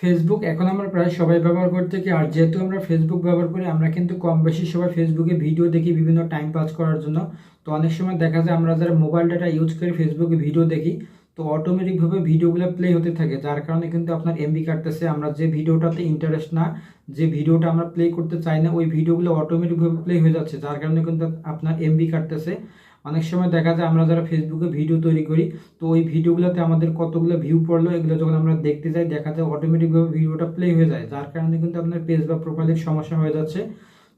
Facebook এখন আমরা প্রায় সবাই ব্যবহার করতে থাকি, আর যেহেতু আমরা ফেসবুক ব্যবহার করি, আমরা কিন্তু কম বেশি সবাই ফেসবুকে ভিডিও দেখি বিভিন্ন টাইম পাস করার জন্য। তো অনেক সময় দেখা যায় আমরা যারা মোবাইল ডাটা ইউজ করে ফেসবুকে ভিডিও দেখি, তো অটোমেটিকভাবে ভিডিওগুলো প্লে হতে থাকে, যার কারণে কিন্তু আপনার এমবি কাটতেছে। আমরা যে ভিডিওটাতে ইন্টারেস্ট না, যে ভিডিওটা আমরা প্লে করতে চাই না, ওই ভিডিওগুলো অটোমেটিকভাবে প্লে হয়ে যাচ্ছে, যার কারণে কিন্তু আপনার এমবি কাটতেছে। অনেক সময় দেখা যায় আমরা যারা ফেসবুকে ভিডিও তৈরি করি, তো ওই ভিডিওগুলোতে আমাদের কতগুলো ভিউ পড়ল, এগুলো যখন আমরা দেখতে যাই, দেখা যায় অটোমেটিকভাবে ভিডিওটা প্লে হয়ে যায়। যার কারণে কিন্তু আপনার পেজ বা প্রোফাইলের সমস্যা হয়ে যাচ্ছে।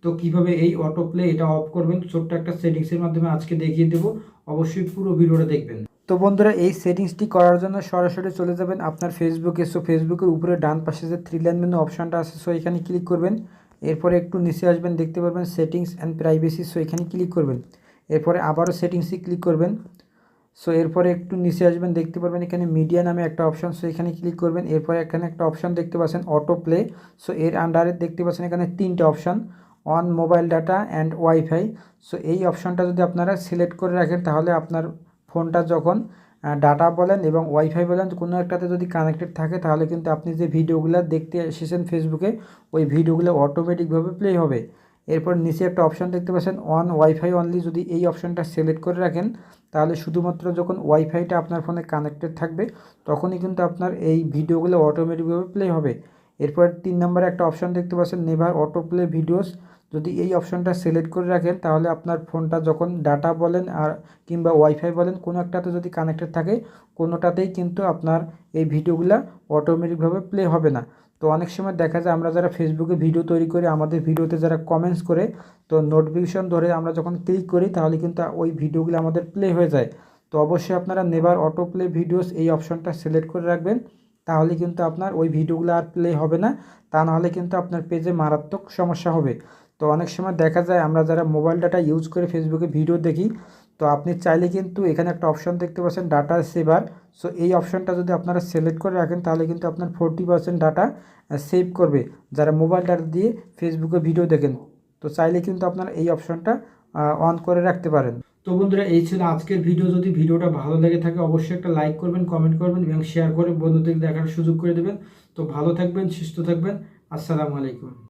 তো কীভাবে এই অটো প্লে এটা অফ করবেন, ছোট্ট একটা সেটিংসের মাধ্যমে আজকে দেখিয়ে দেবো। অবশ্যই পুরো ভিডিওটা দেখবেন। তো বন্ধুরা, এই সেটিংসটি করার জন্য সরাসরি চলে যাবেন আপনার ফেসবুকে সো ফেসবুকের উপরে ডান পাশে যে থ্রি লাইন মেনু অপশনটা আছে সো এখানে ক্লিক করবেন। এরপরে একটু নিচে আসবেন, দেখতে পারবেন সেটিংস অ্যান্ড প্রাইভেসি সো এখানে ক্লিক করবেন। এরপরে আবারও সেটিংসে ক্লিক করবেন। সো এরপরে একটু নিচে আসবেন, দেখতে পারবেন এখানে মিডিয়া নামে একটা অপশন সো এখানে ক্লিক করবেন। এরপরে এখানে একটা অপশন দেখতে পাচ্ছেন অটো প্লে সো এর আন্ডারে দেখতে পাচ্ছেন এখানে তিনটে option on mobile data and wifi so এই অপশনটা যদি আপনারা সিলেক্ট করে রাখেন, তাহলে আপনার ফোনটা যখন ডাটা বলেন এবং ওয়াইফাই বলেন, কোনো একটাতে যদি কানেক্টেড থাকে, তাহলে কিন্তু আপনি যে ভিডিওগুলো দেখতে এসেছেন ফেসবুকে ওই ভিডিওগুলো অটোমেটিকভাবে প্লে হবে। এরপর নিচে একটা অপশান দেখতে পাচ্ছেন অন ওয়াইফাই অনলি যদি এই অপশানটা সিলেক্ট করে রাখেন, তাহলে শুধুমাত্র যখন ওয়াইফাইটা আপনার ফোনে কানেক্টেড থাকবে, তখনই কিন্তু আপনার এই ভিডিওগুলো অটোমেটিকভাবে প্লে হবে। এরপর তিন নম্বরে একটা অপশান দেখতে পাচ্ছেন, নেভার অটো প্লে ভিডিওস যদি এই অপশনটা সিলেক্ট করে রাখেন, তাহলে আপনার ফোনটা যখন ডাটা বলেন আর কিংবা ওয়াইফাই বলেন, কোনো একটাতে যদি কানেক্টেড থাকে, কোনোটাতেই কিন্তু আপনার এই ভিডিওগুলো অটোমেটিকভাবে প্লে হবে না। তো অনেক সময় দেখা যায় আমরা যারা ফেসবুকে ভিডিও তৈরি করি, আমাদের ভিডিওতে যারা কমেন্টস করে, তো নোটিফিকেশন ধরে আমরা যখন ক্লিক করি, তাহলে কিন্তু ওই ভিডিওগুলো আমাদের প্লে হয়ে যায়। তো অবশ্যই আপনারা নেবার অটো প্লে ভিডিওস এই অপশনটা সিলেক্ট করে রাখবেন, তাহলে কিন্তু আপনার ওই ভিডিওগুলো আর প্লে হবে না। তা নাহলে কিন্তু আপনার পেজে মারাত্মক সমস্যা হবে। তো অনেক সময় দেখা যায় আমরা যারা মোবাইল ডাটা ইউজ করে ফেসবুকে ভিডিও দেখি, তো আপনি চাইলে কিন্তু এখানে একটা অপশন দেখতে পাচ্ছেন ডাটা সেভার সো এই অপশনটা যদি আপনারা সিলেক্ট করে রাখেন, তাহলে কিন্তু আপনার ফোরটি পার্সেন্ট ডাটা সেভ করবে যারা মোবাইল ডাটা দিয়ে ফেসবুকে ভিডিও দেখেন। তো চাইলে কিন্তু আপনারা এই অপশনটা অন করে রাখতে পারেন। তো বন্ধুরা, এই ছিল আজকের ভিডিও যদি ভিডিওটা ভালো লেগে থাকে, অবশ্যই একটা লাইক করবেন কমেন্ট করবেন এবং শেয়ার করে বন্ধুদের দেখার সুযোগ করে দেবেন। তো ভালো থাকবেন, সুস্থ থাকবেন। আসসালামু আলাইকুম।